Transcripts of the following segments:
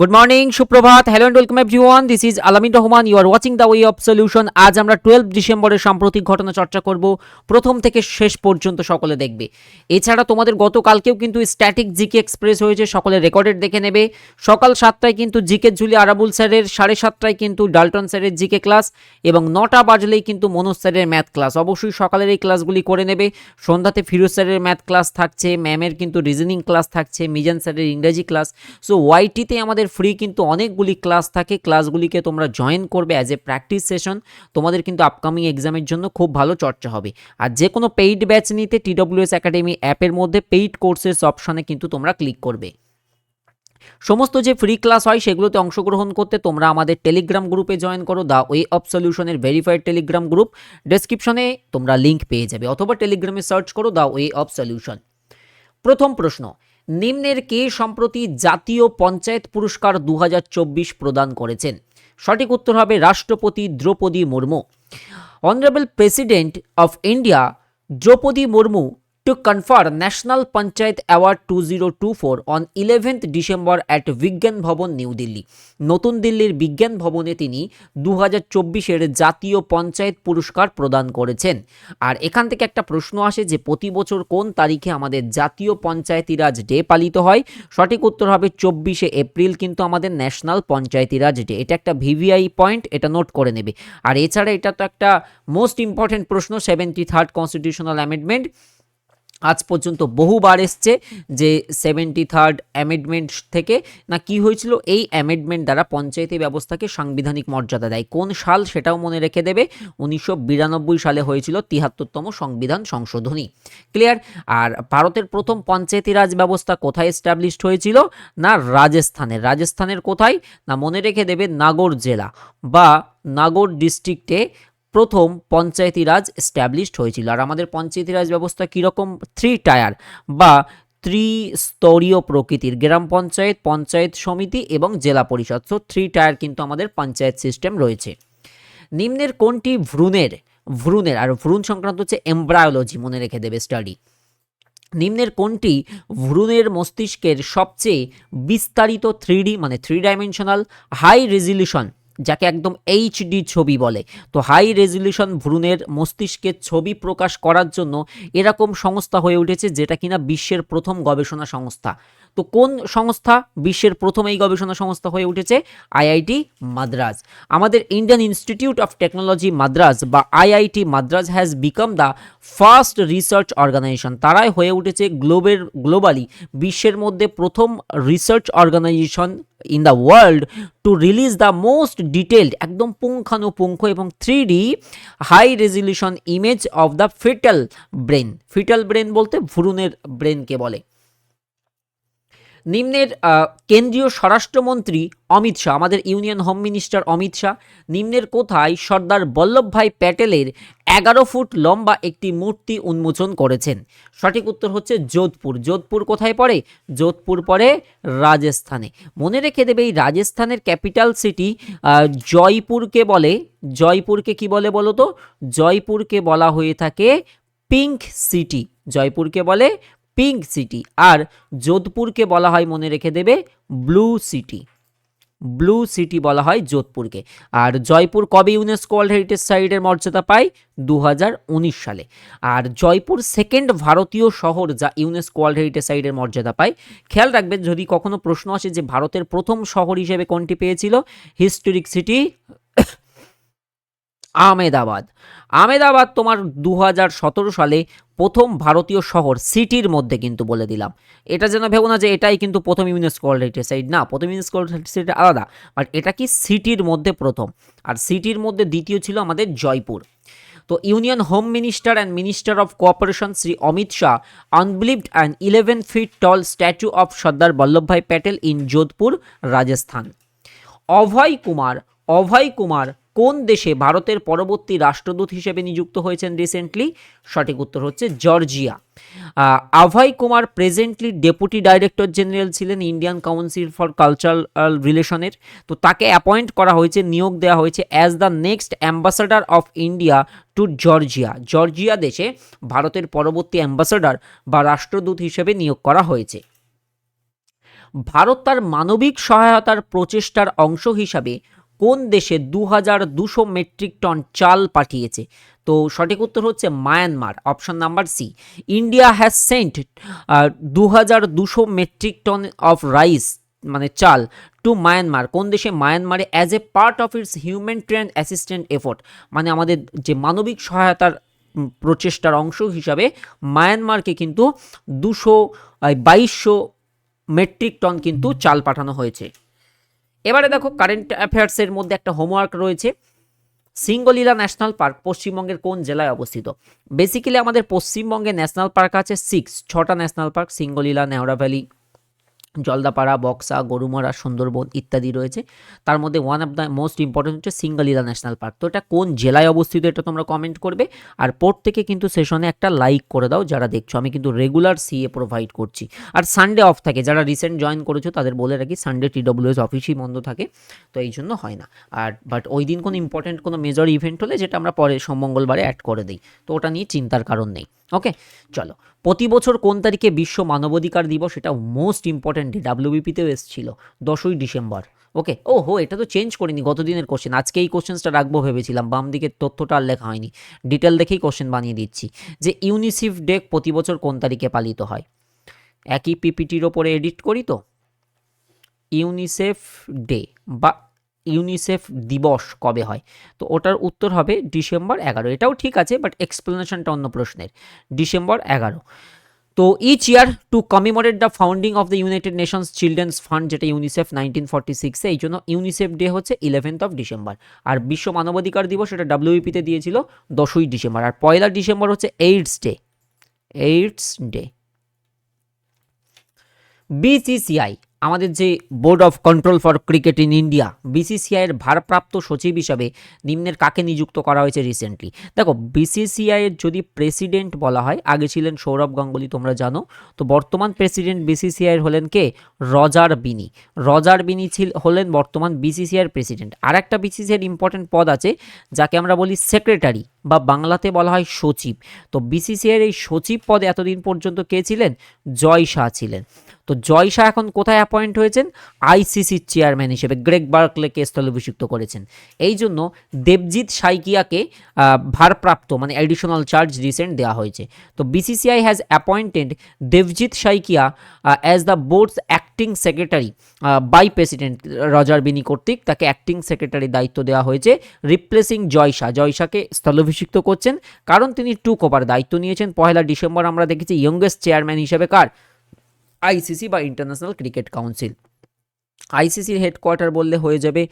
Good morning সুপ্রভাত। Hello and welcome everyone this is Alamin Rahman you are watching the way of solution আজ আমরা twelve ডিসেম্বরের সাম্প্রতিক ঘটনা চর্চা করব। প্রথম থেকে শেষ পর্যন্ত সকলে দেখবে। এছাড়া তোমাদের গতকালকেও কিন্তু স্ট্যাটিক জিকে এক্সপ্রেস হয়েছে, সকলে রেকর্ডেড দেখে নেবে। সকাল সাতটায় কিন্তু জিকে ঝুলি আরাবুল স্যারের সাড়ে সাতটায় কিন্তু ডালটন স্যারের জিকে ক্লাস এবং নটা বাজলেই কিন্তু মনোজ স্যারের ম্যাথ ক্লাস অবশ্যই সকালের এই ক্লাসগুলি করে নেবে। সন্ধ্যাতে ফিরোজ স্যারের ম্যাথ ক্লাস থাকছে ম্যামের কিন্তু রিজনিং ক্লাস থাকছে, মিজান স্যারের ইংরেজি ক্লাস সো ওয়াইটিতে আমাদের ফ্রি কিন্তু অনেকগুলি ক্লাস থাকে। ক্লাসগুলিকে তোমরা জয়েন করবে অ্যাজ এ প্র্যাকটিস সেশন তোমাদের কিন্তু আপকামিং এক্সামের জন্য খুব ভালো চর্চা হবে। আর যে কোনো পেইড ব্যাচ নিতে টিডব্লিউএস একাডেমি অ্যাপের মধ্যে পেইড কোর্সেস অপশানে কিন্তু তোমরা ক্লিক করবে। সমস্ত যে ফ্রি ক্লাস হয় সেগুলোতে অংশগ্রহণ করতে তোমরা আমাদের টেলিগ্রাম গ্রুপে জয়েন করো। দ্য ওয়ে অফ সলিউশনের ভেরিফাইড টেলিগ্রাম গ্রুপ ডেসক্রিপশনে তোমরা লিঙ্ক পেয়ে যাবে। অথবা টেলিগ্রামে সার্চ করো দ্য ওয়ে অফ সলিউশন প্রথম প্রশ্ন নিম্নের কে সম্প্রতি জাতীয় পঞ্চায়েত পুরস্কার দু হাজার চব্বিশ প্রদান করেছেন? সঠিক উত্তর হবে রাষ্ট্রপতি Droupadi Murmu. Honourable president of India Droupadi Murmu to confer National Panchayat Award 2024 on 11th December at বিজ্ঞান ভবন নিউ দিল্লি নতুন দিল্লির বিজ্ঞান ভবনে তিনি দু হাজার জাতীয় পঞ্চায়েত পুরস্কার প্রদান করেছেন। আর এখান থেকে একটা প্রশ্ন আসে যে, প্রতি বছর কোন তারিখে আমাদের জাতীয় পঞ্চায়েতি রাজ ডে পালিত হয়? সঠিক উত্তর হবে চব্বিশে এপ্রিল, কিন্তু আমাদের ন্যাশনাল পঞ্চায়েতি রাজ ডে এটা একটা ভিভিআই পয়েন্ট, এটা নোট করে নেবে। আর এছাড়া এটা তো একটা মোস্ট ইম্পর্টেন্ট প্রশ্ন সেভেন্টি থার্ড কনস্টিটিউশনাল অ্যামেন্ডমেন্ট আজ পর্যন্ত বহুবার এসছে যে সেভেন্টি থার্ড অ্যামেন্ডমেন্ট থেকে না কি হয়েছিল? এই অ্যামেন্ডমেন্ট দ্বারা পঞ্চায়েতি ব্যবস্থাকে সাংবিধানিক মর্যাদা দেয়। কোন সাল সেটাও মনে রেখে দেবে? উনিশশো বিরানব্বই সালে হয়েছিল তিহাত্তরতম সংবিধান সংশোধনী। ক্লিয়ার? আর ভারতের প্রথম পঞ্চায়েতি রাজ ব্যবস্থা কোথায় এস্টাবলিশড হয়েছিল? না রাজস্থানের রাজস্থানের কোথায়? না মনে রেখে দেবে নাগর জেলা বা নাগর ডিস্ট্রিক্টে প্রথম পঞ্চায়েতি রাজ স্ট্যাবলিশড হয়েছিল। আর আমাদের পঞ্চায়েতি রাজ ব্যবস্থা কীরকম? থ্রি টায়ার বা ত্রিস্তরীয় প্রকৃতির, গ্রাম পঞ্চায়েত পঞ্চায়েত সমিতি এবং জেলা পরিষদ। সো থ্রি টায়ার কিন্তু আমাদের পঞ্চায়েত সিস্টেম রয়েছে। নিম্নের কোনটি? ভ্রূণের ভ্রূণের, আর ভ্রূণ সংক্রান্ত হচ্ছে এমব্রায়োলজি মনে রেখে দেবে স্টাডি নিম্নের কোনটি? ভ্রূণের মস্তিষ্কের সবচেয়ে বিস্তারিত থ্রি মানে থ্রি ডাইমেনশনাল হাই রেজলিউশন যাকে একদম এইচডি ছবি বলে। তো হাই রেজলিউশন ভ্রূণের মস্তিষ্কের ছবি প্রকাশ করার জন্য এরকম সংস্থা হয়ে উঠেছে যেটা কিনা বিশ্বের প্রথম গবেষণা সংস্থা। তো কোন সংস্থা বিশ্বের প্রথম এই গবেষণা সংস্থা হয়ে উঠেছে? আইআইটি মাদ্রাজ। আমাদের Indian Institute of Technology Madras বা IIT Madras has become the first research organisation তারাই হয়ে উঠেছে গ্লোবের গ্লোবালি বিশ্বের মধ্যে প্রথম research organisation in the world to release the most detailed একদম পুঙ্খানুপুঙ্খ এবং three D high resolution image of the foetal brain foetal brain বলতে ভ্রূণের ব্রেনকে বলে। নিম্নের কেন্দ্রীয় স্বরাষ্ট্রমন্ত্রী অমিত শাহ, আমাদের union home minister Amit Shah, নিম্নের কোথায় সর্দার বল্লভভাই প্যাটেলের এগারো ফুট লম্বা একটি মূর্তি উন্মোচন করেছেন? সঠিক উত্তর হচ্ছে যোধপুর। যোধপুর কোথায় পড়ে? যোধপুর পড়ে রাজস্থানে। মনে রেখে দেবে, এই রাজস্থানের ক্যাপিটাল সিটি জয়পুরকে বলে, জয়পুরকে কি বলে বলো তো? জয়পুরকে বলা হয়ে থাকে পিঙ্ক সিটি। জয়পুরকে বলে পিঙ্ক সিটি। আর যোধপুরকে বলা হয়, মনে রেখে দেবে, ব্লু সিটি। ব্লু সিটি বলা হয় যোধপুরকে। আর জয়পুর কবে ইউনেস্কো ওয়ার্ল্ড হেরিটেজ সাইটের মর্যাদা পায়? দু হাজার উনিশ সালে। আর জয়পুর সেকেন্ড ভারতীয় শহর যা ইউনেস্কো ওয়ার্ল্ড হেরিটেজ সাইটের মর্যাদা পায়, খেয়াল রাখবেন, যদি কখনো প্রশ্ন আসে যে ভারতের প্রথম শহর হিসেবে কোনটি পেয়েছিল, হিস্টোরিক সিটি আহমেদাবাদ। আহমেদাবাদ তোমার দু হাজার সতেরো সালে প্রথম ভারতীয় শহর সিটির মধ্যে কিন্তু বলে দিলাম। এটা যেন ভেবো না যে এটাই কিন্তু প্রথম ইউনেস্কো ওয়ার্ল্ড সাইট না, প্রথম ইউনেস্কো ওয়ার্ল্ড সাইট আলাদা, বাট এটা কি সিটির মধ্যে প্রথম? আর সিটির মধ্যে দ্বিতীয় ছিল আমাদের জয়পুর। তো union home minister and minister of cooperation Shri Amit Shah unveiled and eleven feet tall statue of Sardar Vallabhbhai Patel in Jodhpur, Rajasthan. Abhay Kumar Abhay Kumar কোন দেশে ভারতের পরবর্তী রাষ্ট্রদূত হিসেবে নিযুক্ত হয়েছেন রিসেন্টলি সঠিক উত্তর হচ্ছে Georgia. Abhay Kumar presently deputy director general ছিলেন ইন্ডিয়ান কাউন্সিল ফর কালচারাল রিলেশনের তো তাকে অ্যাপয়েন্ট করা হয়েছে, নিয়োগ দেওয়া হয়েছে as the next ambassador of India to Georgia. Georgia দেশে ভারতের পরবর্তী অ্যাম্বাসাডার বা রাষ্ট্রদূত হিসেবে নিয়োগ করা হয়েছে। ভারত তার মানবিক সহায়তার প্রচেষ্টার অংশ হিসাবে কোন দেশে দু হাজার দুশো মেট্রিক টন চাল পাঠিয়েছে? তো সঠিক উত্তর হচ্ছে Myanmar, option number C. India has sent দু হাজার দুশো মেট্রিক টন অফ রাইস মানে চাল টু মায়ানমার। কোন দেশে মায়ানমারে as a part of its humanitarian assistance effort মানে আমাদের যে মানবিক সহায়তার প্রচেষ্টার অংশ হিসাবে মায়ানমারকে কিন্তু দুশো বাইশশো মেট্রিক টন কিন্তু চাল পাঠানো হয়েছে। এবারে দেখো কারেন্ট অ্যাফেয়ার্সের মধ্যে একটা হোমওয়ার্ক রয়েছে। সিঙ্গলীলা ন্যাশনাল পার্ক পশ্চিমবঙ্গের কোন জেলায় অবস্থিত? বেসিক্যালি আমাদের পশ্চিমবঙ্গে ন্যাশনাল পার্ক আছে সিক্স ছটা national park Singalila Neora valley Jaldapara, Buxa, Gorumara, Sundarban ইত্যাদি রয়েছে। তার মধ্যে one of the most important হচ্ছে সিঙ্গলীলা ন্যাশনাল পার্ক তো এটা কোন জেলায় অবস্থিত এটা তোমরা কমেন্ট করবে। আর প্রত্যেকে কিন্তু সেশনে একটা লাইক করে দাও যারা দেখছ। আমি কিন্তু রেগুলার সিএ প্রোভাইড করছি। আর সানডে অফ থাকে। যারা রিসেন্ট জয়েন করেছ তাদের বলে রাখি সানডে টিডব্লিউএস অফিসই বন্ধ থাকে। তো এই জন্য হয় না। আর বাট ওই দিন কোনো ইম্পর্টেন্ট কোনো মেজর ইভেন্ট হলে যেটা আমরা পরে সোম মঙ্গলবারে অ্যাড করে দিই। তো ওটা নিয়ে চিন্তার কারণ নেই। ওকে চলো। প্রতি বছর কোন তারিখে বিশ্ব মানবাধিকার দিবস? এটা মোস্ট ইম্পর্ট্যান্ট ডাব্লিউবিপিতেও এসেছিল, দশই ডিসেম্বর। ওকে ও হো এটা তো চেঞ্জ করিনি গত দিনের কোশ্চেন আজকে এই কোশ্চেন্সটা রাখব ভেবেছিলাম, বাম দিকের তথ্যটা আর লেখা হয়নি। ডিটেল দেখেই কোশ্চেন বানিয়ে দিচ্ছি। যে ইউনিসেফ ডে প্রতি বছর কোন তারিখে পালিত হয়? একই পিপিটির ওপরে এডিট করি তো? ইউনিসেফ ডে বা ইউনিসেফ দিবস কবে হয়? তো ওটার উত্তর হবে ডিসেম্বর এগারো। এটাও ঠিক আছে বাট এক্সপ্লেনেশনটা অন্য প্রশ্নের। ডিসেম্বর এগারো। তো each year to commemorate the founding of the United Nations Children's fund যেটা ইউনিসেফ নাইনটিন ফর্টি সিক্সে এই জন্য ইউনিসেফ ডে হচ্ছে ইলেভেন্থ অফ ডিসেম্বর। আর বিশ্ব মানবাধিকার দিবস এটা ডাব্লিউপিতে দিয়েছিল দশই ডিসেম্বর। আর পয়লা ডিসেম্বর হচ্ছে AIDS day AIDS day BCCI আমাদের যে board of control for cricket in India BCCI এর ভারপ্রাপ্ত সচিব হিসাবে নিম্নের কাকে নিযুক্ত করা হয়েছে রিসেন্টলি দেখো বিসিসিআই এর যদি প্রেসিডেন্ট বলা হয়, আগে ছিলেন সৌরভ গাঙ্গুলি, তোমরা জানো। তো বর্তমান প্রেসিডেন্ট বিসিসিআই এর হলেন কে? রজার বিনি। রজার বিনি ছিল হলেন বর্তমান বিসিসিআই এর প্রেসিডেন্ট আর একটা বিসিসিআই এর ইম্পর্টেন্ট পদ আছে, যাকে আমরা বলি সেক্রেটারি বা বাংলাতে বলা হয় সচিব। তো বিসিসিআই এর এই সচিব পদে এতদিন পর্যন্ত কে ছিলেন? জয় শাহ ছিলেন। তো জয় শাহ এখন কোথায় অ্যাপয়েন্ট হয়েছেন? আইসিসির চেয়ারম্যান হিসেবে গ্রেগ বার্কলেকে স্থলাভিষিক্ত করেছেন। এই জন্য দেবজিৎ সাইকিয়াকে ভারপ্রাপ্ত মানে অ্যাডিশনাল চার্জ রিসেন্ট দেওয়া হয়েছে। তো BCCI has appointed Debajit Saikia as the board's acting secretary by president Roger Binny কর্তৃক তাকে অ্যাক্টিং সেক্রেটারি দায়িত্ব দেওয়া হয়েছে রিপ্লেসিং জয় শাহ। জয় শাহকে স্থলাভিষিক্ত করছেন, কারণ তিনি টু কোপার দায়িত্ব নিয়েছেন। পহেলা ডিসেম্বর আমরা দেখেছি ইয়ংগেস্ট চেয়ারম্যান হিসেবে কার? আইসিসি বা ইন্টারন্যাশনাল ক্রিকেট কাউন্সিল আইসিসির হেডকোয়ার্টার বললে হয়ে যাবে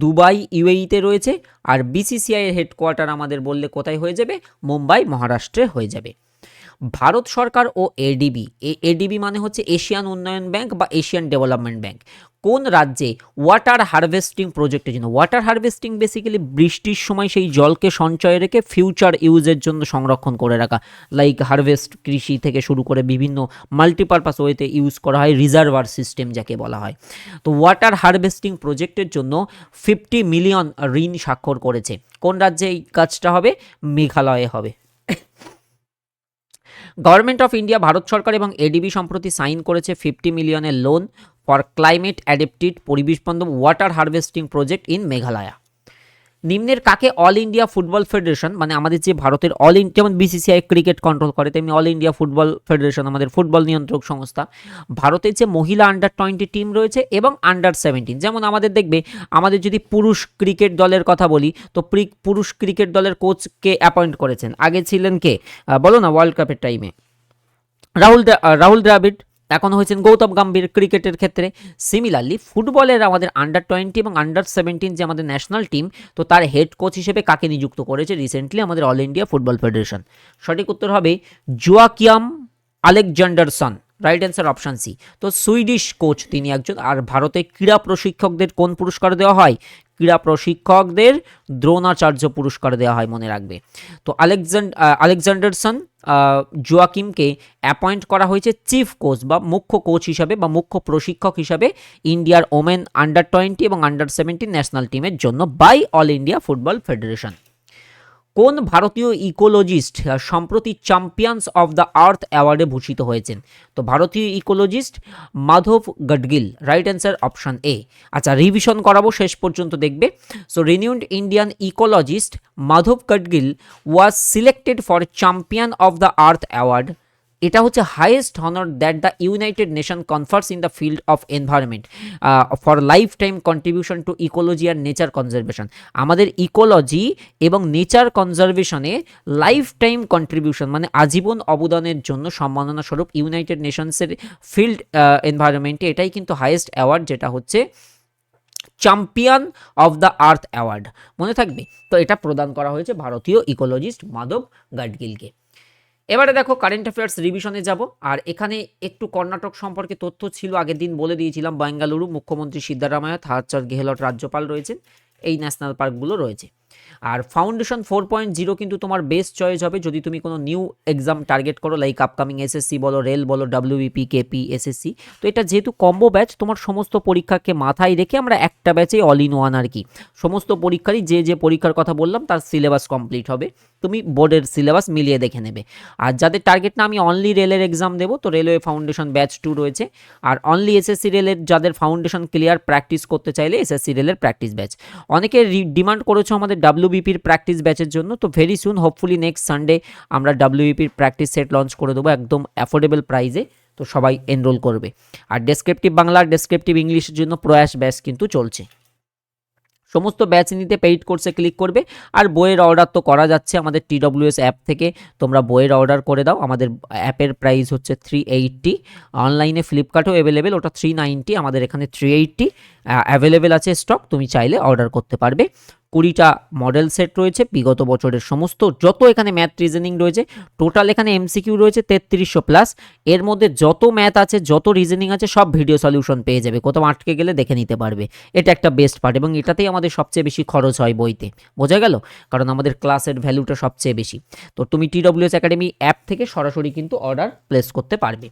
দুবাই ইউএইতে রয়েছে, আর বিসিসিআইয়ের হেডকোয়ার্টার আমাদের বললে কোথায় হয়ে যাবে? মুম্বাই, মহারাষ্ট্রে হয়ে যাবে। ভারত সরকার ও এডিবি। এডিবি মানে হচ্ছে এশিয়ান উন্নয়ন ব্যাংক বা এশিয়ান ডেভেলপমেন্ট ব্যাংক। কোন রাজ্যে ওয়াটার হারভেস্টিং প্রজেক্টের জন্য, ওয়াটার হারভেস্টিং বেসিক্যালি বৃষ্টির সময় সেই জলকে সঞ্চয় রেখে ফিউচার ইউজের জন্য সংরক্ষণ করে রাখা। লাইক হারভেস্ট কৃষি থেকে শুরু করে বিভিন্ন মাল্টিপারপাস ওয়েতে ইউজ করা হয় রিজার্ভার সিস্টেম যাকে বলা হয়। তো ওয়াটার হারভেস্টিং প্রজেক্টের জন্য ফিফটি মিলিয়ন ঋণ স্বাক্ষর করেছে। কোন রাজ্যে এই কাজটা হবে? মেঘালয়ে হবে। গভর্নমেন্ট অফ ইন্ডিয়া ভারত সরকার এবং এডিবি সম্প্রতি সাইন করেছে ফিফটি মিলিয়নের লোন ফর ক্লাইমেট অ্যাডেপ্টেড পরিবেশ বান্ধব water harvesting project in Meghalaya নিম্নের কাকে অল ইন্ডিয়া ফুটবল ফেডারেশন মানে আমাদের যে ভারতের অল ইন্ডিয়া যেমন বিসিসিআই ক্রিকেট কন্ট্রোল করে, তেমনি অল ইন্ডিয়া ফুটবল ফেডারেশন আমাদের ফুটবল নিয়ন্ত্রক সংস্থা। ভারতের যে মহিলা আন্ডার টোয়েন্টি টিম রয়েছে এবং আন্ডার সেভেন্টিন যেমন আমাদের দেখবে, আমাদের যদি পুরুষ ক্রিকেট দলের কথা বলি, তো প্রি- পুরুষ ক্রিকেট দলের কোচকে অ্যাপয়েন্ট করেছেন? আগে ছিলেন কে? বলো না ওয়ার্ল্ড কাপের টাইমে রাহুল রাহুল দ্রাবিড় এখন হয়েছেন গৌতম গম্ভীর ক্রিকেটের ক্ষেত্রে। সিমিলারলি ফুটবলের আমাদের আন্ডার টোয়েন্টি এবং আন্ডার সেভেন্টিন যে আমাদের ন্যাশনাল টিম তো তার হেড কোচ হিসেবে কাকে নিযুক্ত করেছে রিসেন্টলি আমাদের অল ইন্ডিয়া ফুটবল ফেডারেশন সঠিক উত্তর হবে Joakim Alexandersson right answer option C তো সুইডিশ কোচ তিনি একজন, আর ভারতে ক্রীড়া প্রশিক্ষকদের কোন পুরস্কার দেওয়া হয়? ক্রীড়া প্রশিক্ষকদের দ্রোণাচার্য পুরস্কার দেওয়া হয় মনে রাখবে। তো আলেকজান্ড আলেকজান্ডারসন জোয়াকিমকে অ্যাপয়েন্ট করা হয়েছে চিফ কোচ বা মুখ্য কোচ হিসাবে বা মুখ্য প্রশিক্ষক হিসাবে ইন্ডিয়ার ওমেন আন্ডার টোয়েন্টি এবং আন্ডার সেভেন্টিন ন্যাশনাল টিমের জন্য by all India football federation কোন ভারতীয় ইকোলজিস্ট সম্প্রতি চ্যাম্পিয়ন্স অফ দ্য আর্থ অ্যাওয়ার্ডে ভূষিত হয়েছেন? তো ভারতীয় ecologist Madhav Gadgil right answer option A আচ্ছা রিভিশন করাবো, শেষ পর্যন্ত দেখবে। So renewed Indian ecologist Madhav Gadgil was selected for champion of the earth award এটা হচ্ছে highest honour that the United nation confers in the field of environment for lifetime contribution to ecology R nature conservation আমাদের ecology এবং nature কনজারভেশনে lifetime contribution মানে আজীবন অবদানের জন্য সম্মাননা স্বরূপ ইউনাইটেড নেশনসের ফিল্ড এনভায়রনমেন্টে এটাই কিন্তু হাইয়েস্ট অ্যাওয়ার্ড যেটা হচ্ছে champion of the earth award মনে থাকবে? তো এটা প্রদান করা হয়েছে ভারতীয় ইকোলজিস্ট মাধব গাডগিলকে। এবারে দেখো কারেন্ট অ্যাফেয়ার্স রিভিশনে যাব। আর এখানে একটু কর্ণাটক সম্পর্কে তথ্য ছিল, আগের দিন বলে দিয়েছিলাম, বেঙ্গালুরু মুখ্যমন্ত্রী সিদ্ধারামায়া থারচার গেহলট রাজ্যপাল রয়েছেন, এই ন্যাশনাল পার্কগুলো রয়েছে। আর ফাউন্ডেশন ফোর পয়েন্ট জিরো কিন্তু তোমার বেস্ট চয়েস হবে যদি তুমি কোনো নিউ এক্সাম টার্গেট করো লাইক আপকামিং এসএসসি বলো রেল বলো ডাব্লিউবিপি কেপি এসএসসি তো এটা যেহেতু কম্বো ব্যাচ তোমার সমস্ত পরীক্ষাকে মাথায় রেখে আমরা একটা ব্যাচে অল ইন ওয়ান আর কি। সমস্ত পরীক্ষারই যে যে পরীক্ষার কথা বললাম, তার সিলেবাস কমপ্লিট হবে। তুমি বোর্ডের সিলেবাস মিলিয়ে দেখে নেবে। আর যাদের টার্গেট না, আমি অনলি রেলের এক্সাম দেবো। তো রেলওয়ে ফাউন্ডেশন ব্যাচ টু রয়েছে। আর অনলি এসএসসি রেলের যাদের ফাউন্ডেশন ক্লিয়ার প্র্যাকটিস করতে চাইলে এসএসসি রেলের প্র্যাকটিস ব্যাচ অনেকে ডিমান্ড করেছ আমাদের ডাব্লিউবিপির প্র্যাকটিস ব্যাচের জন্য। তো very soon hopefully next Sunday আমরা ডাব্লিউবিপির প্র্যাকটিস সেট লঞ্চ করে দেবো একদম অ্যাফোর্ডেবল প্রাইসে তো সবাই এনরোল করবে। আর ডেসক্রিপটিভ বাংলা ডেসক্রিপটিভ ইংলিশের জন্য প্রয়াস ব্যাচ কিন্তু চলছে। সমস্ত ব্যাচ নিতে পেইড কোর্সে ক্লিক করবে। আর বইয়ের অর্ডার তো করা যাচ্ছে আমাদের টিডব্লিউএস অ্যাপ থেকে। তোমরা বইয়ের অর্ডার করে দাও। আমাদের অ্যাপের প্রাইস হচ্ছে থ্রি এইটটি অনলাইনে ফ্লিপকার্টও অ্যাভেলেবেল ওটা থ্রি নাইনটি আমাদের এখানে থ্রি এইটটি অ্যাভেলেবেল আছে স্টক তুমি চাইলে অর্ডার করতে পারবে। কুড়িটা মডেল সেট রয়েছে, বিগত বছরের সমস্ত, যত এখানে ম্যাথ রিজনিং রয়েছে টোটাল এখানে এমসিকিউ রয়েছে তেত্রিশশো প্লাস এর মধ্যে যত ম্যাথ আছে, যত রিজনিং আছে, সব ভিডিও সলিউশন পেয়ে যাবে। কোথাও আটকে গেলে দেখে নিতে পারবে। এটা একটা বেস্ট পার্ট এবং এটাতেই আমাদের সবচেয়ে বেশি খরচ হয় বইতে। বোঝা গেল? কারণ আমাদের ক্লাসের ভ্যালুটা সবচেয়ে বেশি। তো তুমি টি টিডব্লিউএস একাডেমি অ্যাপ থেকে সরাসরি কিন্তু অর্ডার প্লেস করতে পারবে।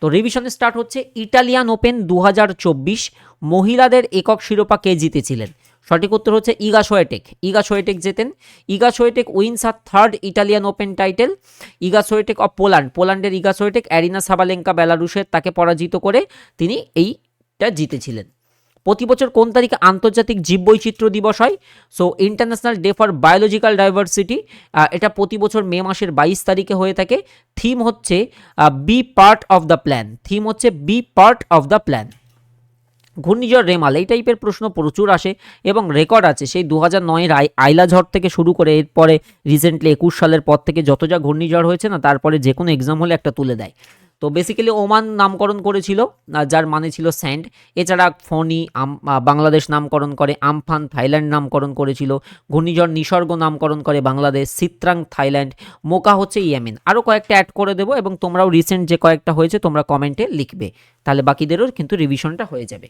তো রিভিশনে স্টার্ট হচ্ছে ইটালিয়ান ওপেন দু হাজার চব্বিশ। মহিলাদের একক শিরোপা কে জিতেছিলেন? সঠিক উত্তর হচ্ছে Iga Swiatek. Iga Swiatek জেতেন। Iga Swiatek wins her third Italian open title Iga Swiatek of Poland পোল্যান্ডের ইগা সোয়েটেক অ্যারিনা সাবালেঙ্কা বেলারুসের তাকে পরাজিত করে তিনি এইটা জিতেছিলেন। প্রতি বছর কোন তারিখে আন্তর্জাতিক জীববৈচিত্র্য দিবস হয়? So international day for biological diversity এটা প্রতি বছর মে মাসের বাইশ তারিখে হয়ে থাকে। থিম হচ্ছে be part of the plan theme হচ্ছে be part of the plan ঘূর্ণিঝড় রেমাল, এই টাইপের প্রশ্ন প্রচুর আসে এবং রেকর্ড আছে। সেই দু হাজার নয়ের আইলা ঝড় থেকে শুরু করে এরপরে রিসেন্টলি একুশ সালের পর থেকে যত যা ঘূর্ণিঝড় হয়েছে না, তারপরে যে কোনো এক্সাম হলে একটা তুলে দেয়। তো বেসিক্যালি ওমান নামকরণ করেছিল যার মানে ছিল স্যান্ড এছাড়া ফনি বাংলাদেশ নামকরণ করে, আমফান থাইল্যান্ড নামকরণ করেছিল, ঘূর্ণিঝড় নিসর্গ নামকরণ করে বাংলাদেশ, সিত্রাং থাইল্যান্ড, মোকা হচ্ছে ইয়েমেন। আরও কয়েকটা অ্যাড করে দেবো এবং তোমরাও রিসেন্ট যে কয়েকটা হয়েছে তোমরা কমেন্টে লিখবে। তাহলে বাকিদেরও কিন্তু রিভিশনটা হয়ে যাবে।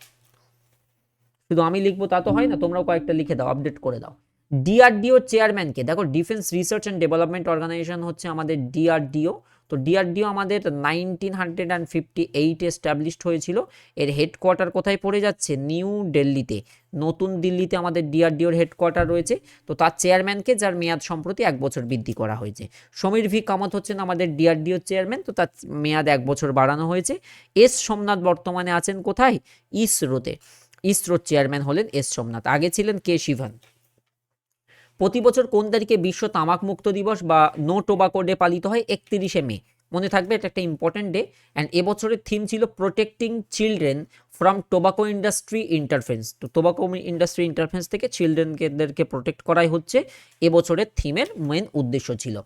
শুধু আমি লিখব তা তো হয় না, তোমরাও কয়েকটা লিখে দাও আপডেট করে দাও। ডিআরডিও চেয়ারম্যানকে দেখো defence research and development organisation হচ্ছে আমাদের ডিআরডিও তো ডিআরডিও আমাদের নাইনটিন হান্ড্রেড অ্যান্ড ফিফটি এইটে এস্টাবলিশড হয়েছিল। এর হেডকোয়ার্টার কোথায় পড়ে যাচ্ছে? নিউ দিল্লিতে নতুন দিল্লিতে আমাদের ডিআরডিওর হেডকোয়ার্টার রয়েছে। তো তার চেয়ারম্যানকে যার মেয়াদ সম্প্রতি এক বছর বৃদ্ধি করা হয়েছে। সমীর ভি কামত হচ্ছেন আমাদের ডিআরডিও চেয়ারম্যান তো তার মেয়াদ এক বছর বাড়ানো হয়েছে। এস সোমনাথ বর্তমানে আছেন কোথায়? ইসরোতে। ইসরোর চেয়ারম্যান হলেন এস সোমনাথ। আগে ছিলেন কে শিভান। প্রতি বছর কোন তারিখে বিশ্ব তামাক মুক্ত দিবস বা নো টোবাকো ডে পালিত হয়? একত্রিশে মে। মনে থাকবে এটা একটা ইম্পর্টেন্ট ডে অ্যান্ড এবছরের থিম ছিল protecting children from tobacco industry interference তো টোবাকো ইন্ডাস্ট্রি ইন্টারফেন্স থেকে চিলড্রেনকেদেরকে প্রোটেক্ট করাই হচ্ছে। এবছরের থিমের মেন উদ্দেশ্য ছিল।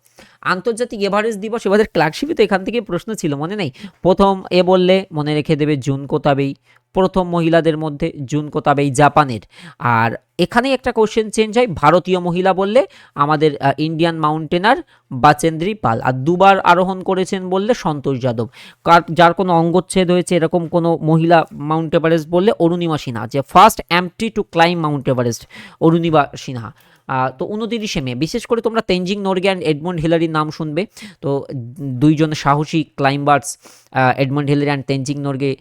আন্তর্জাতিক এভারেস্ট দিবস এবারের ক্লার্কশিপে তো এখান থেকে প্রশ্ন ছিল, মনে নেই? প্রথম এ বললে মনে রেখে দেবে জুন কোতাবেই প্রথম মহিলাদের মধ্যে জুন কোতাবেই জাপানের। আর এখানেই একটা কোশ্চেন চেঞ্জ হয়, ভারতীয় মহিলা বললে আমাদের ইন্ডিয়ান মাউন্টেনার বাচেন্দ্রী পাল। আর দুবার আরোহণ করেছেন বললে সন্তোষ যাদব। কার, যার কোনো অঙ্গচ্ছেদ হয়েছে, এরকম কোনো মহিলা মাউন্ট এভারেস্ট বললে অরুণিমা সিনহা। যে first amputee to climb Mount Everest Arunima Sinha. তো উনতিরিশে মে, বিশেষ করে তোমরা তেনজিং নর্গে অ্যান্ড এডমন্ড হিলারির নাম শুনবে। তো দুইজন সাহসী climbers Edmund Hillary and Tenzing, Norgay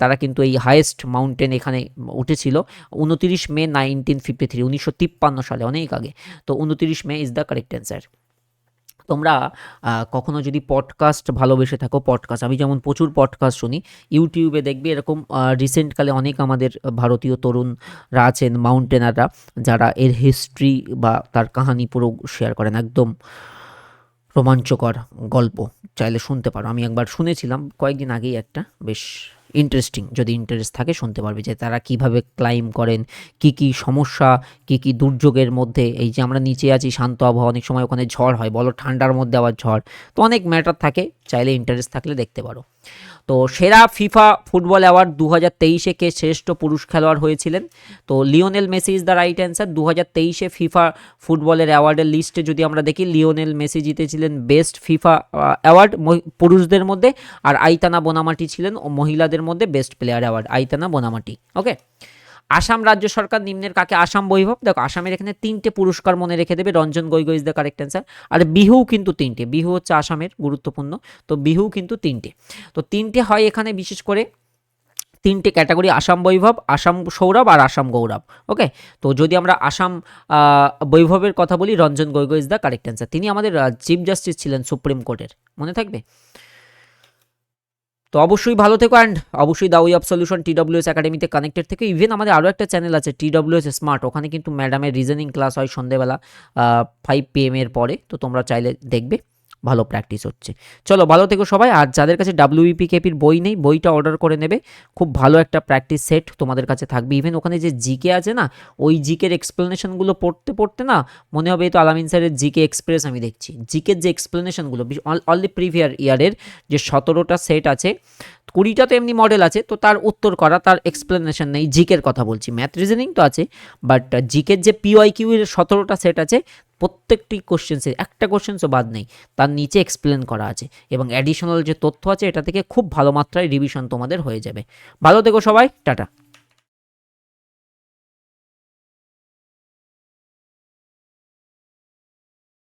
তারা কিন্তু এই হায়েস্ট মাউন্টেন এখানে উঠেছিল। উনতিরিশ মে নাইনটিন ফিফটি থ্রি উনিশশো তিপ্পান্ন সালে, অনেক আগে। তো উনতিরিশ May is the correct answer তোমরা কখনো যদি পডকাস্ট ভালোবেসে থাকো পডকাস্ট আমি যেমন প্রচুর পডকাস্ট শুনি ইউটিউবে দেখবে এরকম রিসেন্টকালে অনেক আমাদের ভারতীয় তরুণরা আছেন মাউন্টেনাররা যারা এর হিস্ট্রি বা তার কাহানি পুরো শেয়ার করেন, একদম। রোমাঞ্চকর গল্প। চাইলে শুনতে পারো। আমি একবার শুনেছিলাম কয়েকদিন আগেই একটা বেশ ইন্টারেস্টিং যদি ইন্টারেস্ট থাকে শুনতে পারবে যে তারা কীভাবে ক্লাইম করেন, কি কি সমস্যা, কি কি দুর্যোগের মধ্যে, এই যে আমরা নিচে আছি, শান্ত আবহাওয়া অনেক সময় ওখানে ঝড় হয়, বলো ঠান্ডার মধ্যে আবার ঝড়। তো অনেক ম্যাটার থাকে, চাইলে ইন্টারেস্ট থাকলে দেখতে পারো। তো সেরা ফিফা ফুটবল অ্যাওয়ার্ড দু হাজার তেইশে কে শ্রেষ্ঠ পুরুষ খেলোয়াড় হয়েছিলেন। তো Lionel Messi is the right answer. দু হাজার তেইশে ফিফা ফুটবলের অ্যাওয়ার্ডের লিস্টে যদি আমরা দেখি, লিওনেল মেসি জিতেছিলেন বেস্ট ফিফা অ্যাওয়ার্ড পুরুষদের মধ্যে আর আইতানা বোনামাটি ছিলেন ও মহিলাদের মধ্যে best player award, Aitana Bonmati, okay? Assam রাজ্য সরকার নিম্নের কাকে? আসাম বৈভব। দেখো, আসামের এখানে তিনটে পুরস্কার মনে রেখে দেবে। Ranjan Gogoi is the correct answer আর বিহু কিন্তু তিনটে। বিহু হচ্ছে আসামের গুরুত্বপূর্ণ। তো বিহু কিন্তু তিনটে। তো তিনটে হয় এখানে বিশেষ করে তিনটে ক্যাটাগরি, আসাম বৈভব, আসাম সৌরভ আর আসাম গৌরব। ওকে? তো যদি আমরা আসাম বৈভবের কথা বলি, Ranjan Gogoi is the correct answer তিনি আমাদের চিফ জাস্টিস ছিলেন সুপ্রিম কোর্টের মনে থাকবে? তো অবশ্যই ভালো থেকো অ্যান্ড অবশ্যই the way of solution TWS একাডেমিতে কানেক্টেড থেকে। ইভেন আমাদের আরও একটা চ্যানেল আছে টি টিডব্লিউএস স্মার্ট ওখানে কিন্তু ম্যাডামের রিজনিং ক্লাস হয় সন্ধেবেলা ফাইভ পি এর পরে, তো তোমরা চাইলে দেখবে। ভালো প্র্যাকটিস হচ্ছে। চলো, ভালো থেকো সবাই। আর যাদের কাছে ডাব্লিউপি কেপির বই নেই, বইটা অর্ডার করে নেবে। খুব ভালো একটা প্র্যাকটিস সেট তোমাদের কাছে থাকবে। ইভেন ওখানে যে জিকে আছে না, ওই জিকের এক্সপ্লেনেশনগুলো পড়তে পড়তে না, মনে হবে এই তো আলামিন স্যারের জিকে এক্সপ্রেস আমি দেখছি। জিকের যে এক্সপ্লেনেশনগুলো অলরেডি প্রিভিয়ার ইয়ারের যে সতেরোটা সেট আছে, কুড়িটা তো এমনি মডেল আছে, তো তার উত্তর করা, তার এক্সপ্লেনেশন নেই। জিকের কথা বলছি। ম্যাথ রিজনিং তো আছে বাট জিকের যে পিওয়াই কিউ এর সতেরোটা সেট আছে প্রত্যেকটি কোশ্চেন্সে একটা কোশ্চেন্সও বাদ নেই, তার নিচে এক্সপ্লেন করা আছে এবং অ্যাডিশনাল যে তথ্য আছে, এটা থেকে খুব ভালো মাত্রায় রিভিশন তোমাদের হয়ে যাবে। ভালো দেখো সবাই, টাটা।